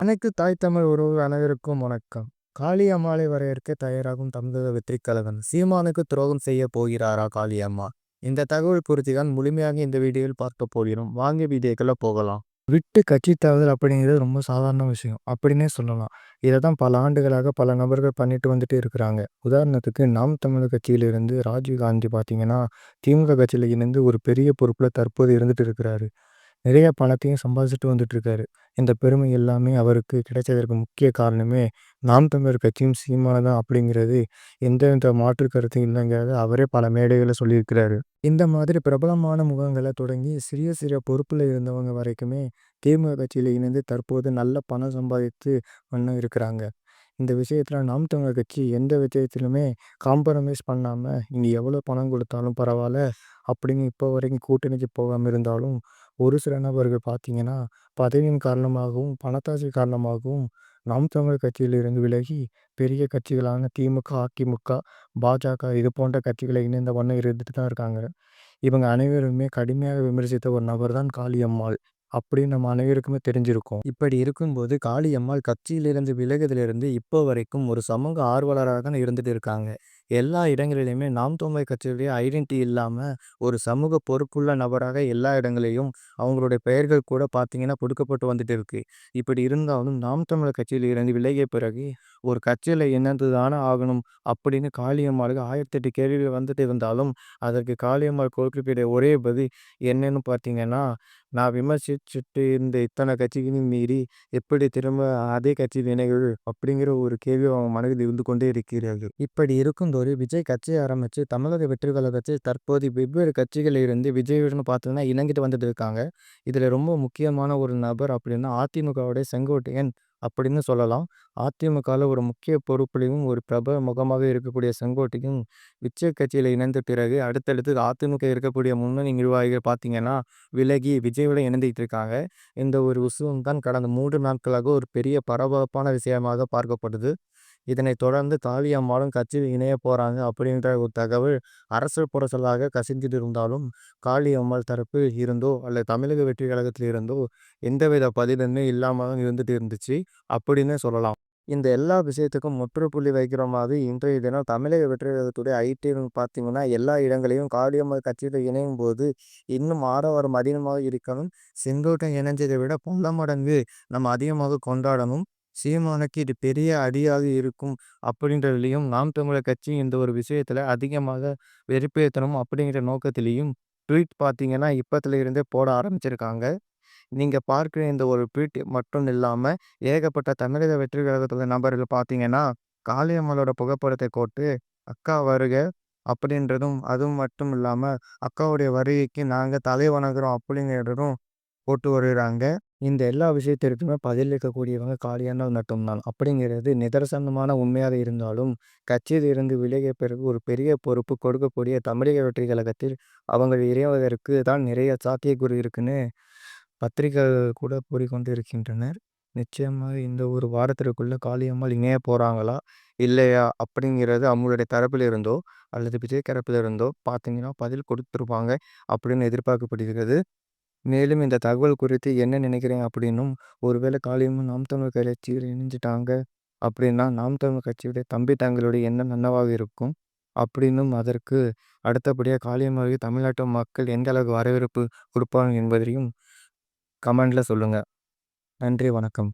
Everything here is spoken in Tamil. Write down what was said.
அனைத்து தாய் தமிழ் உறவு அனைவருக்கும் வணக்கம். காளி அம்மாளை வரையறுக்க தயாராகும் தமிழக வெற்றிக்கழகன் சீமானுக்கு துரோகம் செய்ய போகிறாரா காளி அம்மா? இந்த தகவல் குறித்து தான் முழுமையாக இந்த வீடியோவில் பார்க்க போகிறோம். வாங்க வீடியோக்குள்ள போகலாம். விட்டு கட்சி தகவல் அப்படிங்கிறது ரொம்ப சாதாரண விஷயம். அப்படின்னே சொல்லலாம். இதை தான் பல ஆண்டுகளாக பல நபர்கள் பண்ணிட்டு வந்துட்டு இருக்கிறாங்க. உதாரணத்துக்கு நாம் தமிழர் கட்சியிலிருந்து ராஜீவ் காந்தி பார்த்தீங்கன்னா திமுக கட்சியில் இணைந்து ஒரு பெரிய பொறுப்பில் தற்போது இருந்துட்டு இருக்கிறாரு. நிறைய பணத்தையும் சம்பாதிச்சுட்டு வந்துட்டுருக்காரு. இந்த பெருமை எல்லாமே அவருக்கு கிடைச்சதற்கு முக்கிய காரணமே, நாம் தமிழர் கட்சியும் சீமான தான் அப்படிங்கிறது எந்தவித மாற்று கருத்தும் இல்லைங்கிறத அவரே பல மேடைகளில் சொல்லியிருக்கிறாரு. இந்த மாதிரி பிரபலமான முகங்களை தொடங்கி சிறிய சிறிய பொறுப்பில் இருந்தவங்க வரைக்குமே திமுக கட்சியில் இணைந்து தற்போது நல்ல பணம் சம்பாதித்து பண்ண இருக்கிறாங்க. இந்த விஷயத்தில் நாம் தமிழர் கட்சி எந்த விஷயத்திலுமே காம்ப்ரமைஸ் பண்ணாமல் இங்கே எவ்வளோ பணம் கொடுத்தாலும் பரவாயில்ல அப்படின்னு இப்போ வரைக்கும் கூட்டணிக்கு போகாமல் இருந்தாலும் ஒரு சில நபர்கள் பார்த்தீங்கன்னா, பதவியின் காரணமாகவும், பணத்தாசை காரணமாகவும் நாம் தமிழர் கட்சியிலிருந்து விலகி, பெரிய கட்சிகளான திமுக, அதிமுக, பாஜக இது போன்ற கட்சிகளை இணைந்த வண்ணம் இருந்துட்டு தான் இருக்காங்க. இவங்க அனைவருமே கடுமையாக விமர்சித்த ஒரு நபர் தான் காளியம்மாள். அப்படின்னு நம்ம அனைவருக்குமே தெரிஞ்சிருக்கும். இப்படி இருக்கும்போது காளியம்மாள் கட்சியிலிருந்து விலகுதிலிருந்து இப்போ வரைக்கும் ஒரு சமூக ஆர்வலராக தான் இருந்துட்டு இருக்காங்க. எல்லா இடங்களிலுமே நாம் தமிழர் கட்சியுடைய ஐடென்டிட்டி இல்லாமல் ஒரு சமூக பொறுப்புள்ள நபராக எல்லா இடங்களையும் அவங்களுடைய பெயர்கள் கூட பார்த்தீங்கன்னா கொடுக்கப்பட்டு வந்துட்டு இருக்கு. இப்படி இருந்தாலும் நாம் தமிழர் கட்சியில் இருந்து விலகிய பிறகு ஒரு கட்சியில் என்னது தானே ஆகணும் அப்படின்னு காளியம்மாளுக்கு ஆயிரத்தி எட்டு கேள்விகள் வந்துட்டு இருந்தாலும் அதற்கு காளியம்மாள் கொடுக்கக்கூடிய ஒரே பதில் என்னன்னு பார்த்தீங்கன்னா நான் விமர்சிச்சுட்டு இருந்த இத்தனை கட்சிகளையும் மீறி எப்படி திரும்ப அதே கட்சியில் இணைகள் அப்படிங்கிற ஒரு கேள்வி அவங்க மனதில் இருந்து கொண்டே இருக்கிறார்கள் இப்படி ஒரு விஜய் கட்சியை ஆரம்பித்து தமிழக வெற்றி கழகத்தை தற்போது வெவ்வேறு கட்சிகளில் இருந்து விஜயுடன் பார்த்தீங்கன்னா இணங்கிட்டு வந்துட்டு இருக்காங்க. இதில் ரொம்ப முக்கியமான ஒரு நபர் அப்படின்னா அதிமுகவுடைய செங்கோட்டையன் அப்படின்னு சொல்லலாம். அதிமுகவில் ஒரு முக்கிய பொறுப்புலையும் ஒரு பிரபல முகமாக இருக்கக்கூடிய செங்கோட்டையும் விஜய் கட்சியில் இணைந்த பிறகு அடுத்தடுத்து அதிமுக இருக்கக்கூடிய முன்னணி நிர்வாகிகள் பார்த்தீங்கன்னா விலகி விஜயோட இணைந்துட்டு இருக்காங்க. இந்த ஒரு விஷயம் தான் கடந்த மூன்று நாட்களாக ஒரு பெரிய பரபரப்பான விஷயமாக பார்க்கப்படுது. இதனைத் தொடர்ந்து காளியம்மாளும் கட்சியில் இணைய போறாங்க அப்படின்ற ஒரு தகவல் அரசல் புரசலாக கசிஞ்சிட்டு இருந்தாலும் காளியம்மாள் தரப்பில் இருந்தோ அல்லது தமிழக வெற்றி கழகத்தில் இருந்தோ எந்தவித பதிலுமே இல்லாமல் இருந்துட்டு இருந்துச்சு அப்படின்னு சொல்லலாம். இந்த எல்லா விஷயத்துக்கும் முற்றுப்புள்ளி வைக்கிற மாதிரி இன்றைய தினம் தமிழக வெற்றி கழகத்துடைய ஐடின்னு பார்த்தீங்கன்னா எல்லா இடங்களையும் காளியம்மாள் கட்சியில் இணையும் போது இன்னும் ஆரவாரம் அதிகமாக இருக்கணும். செங்கோட்டை இணைஞ்சதை விட பல மடங்கு நம்ம அதிகமாக கொண்டாடணும். சீமானுக்கு இது பெரிய அடியாக இருக்கும் அப்படின்றதுலையும் நாம் தமிழர் கட்சி இந்த ஒரு விஷயத்துல அதிகமாக வெறுப்பேற்றணும் அப்படிங்கிற நோக்கத்திலையும் ட்வீட் பார்த்தீங்கன்னா இப்பத்துல இருந்தே போட ஆரம்பிச்சிருக்காங்க. நீங்க பார்க்குற இந்த ஒரு ட்வீட் மட்டும் இல்லாம ஏகப்பட்ட தமிழக வெற்றி கழகத்துல நபர்கள் பார்த்தீங்கன்னா காளியம்மளோட புகைப்படத்தை போட்டு அக்கா வருக அப்படின்றதும் அதுவும் மட்டும் இல்லாம அக்காவுடைய வருகைக்கு நாங்கள் தலை வணங்குறோம் அப்படிங்கிறதும் போட்டு வருகிறாங்க. இந்த எல்லா விஷயத்திற்குமே பதிலளிக்கக்கூடியவங்க காளியானால் மட்டும்தான். அப்படிங்கிறது நிதர்சனமான உண்மையாக இருந்தாலும், கட்சியில் இருந்து விலகிய பிறகு ஒரு பெரிய பொறுப்பு கொடுக்கக்கூடிய தமிழக வெற்றி கழகத்தில் அவங்க இறைவதற்கு தான் நிறைய சாத்தியக்கூறு இருக்குன்னு பத்திரிகைகள் கூட கூறிக்கொண்டு இருக்கின்றனர். நிச்சயமாக இந்த ஒரு வாரத்திற்குள்ளே காளியம்மாள் இணைய போகிறாங்களா இல்லையா? அப்படிங்கிறது அவங்களுடைய தரப்பில் இருந்தோ அல்லது விஜய் தரப்பில் இருந்தோ பார்த்தீங்கன்னா பதில் கொடுத்துருப்பாங்க அப்படின்னு எதிர்பார்க்கப்படுகிறது. மேலும் இந்த தகவல் குறித்து என்ன நினைக்கிறேன் அப்படின்னும், ஒருவேளை காளியம்மாள் நாம் தமிழர் கட்சியில் இணைஞ்சிட்டாங்க அப்படின்னா, நாம் தமிழர் கட்சியுடைய தம்பி தங்களுடைய எண்ணம் என்னவாக இருக்கும்? அப்படின்னும் அதற்கு அடுத்தபடியாக காளியம்மாளுக்கு தமிழ்நாட்டு மக்கள் எந்த அளவுக்கு வரவேற்பு கொடுப்பாங்க என்பதையும் கமெண்டில் சொல்லுங்கள் நன்றி, வணக்கம்.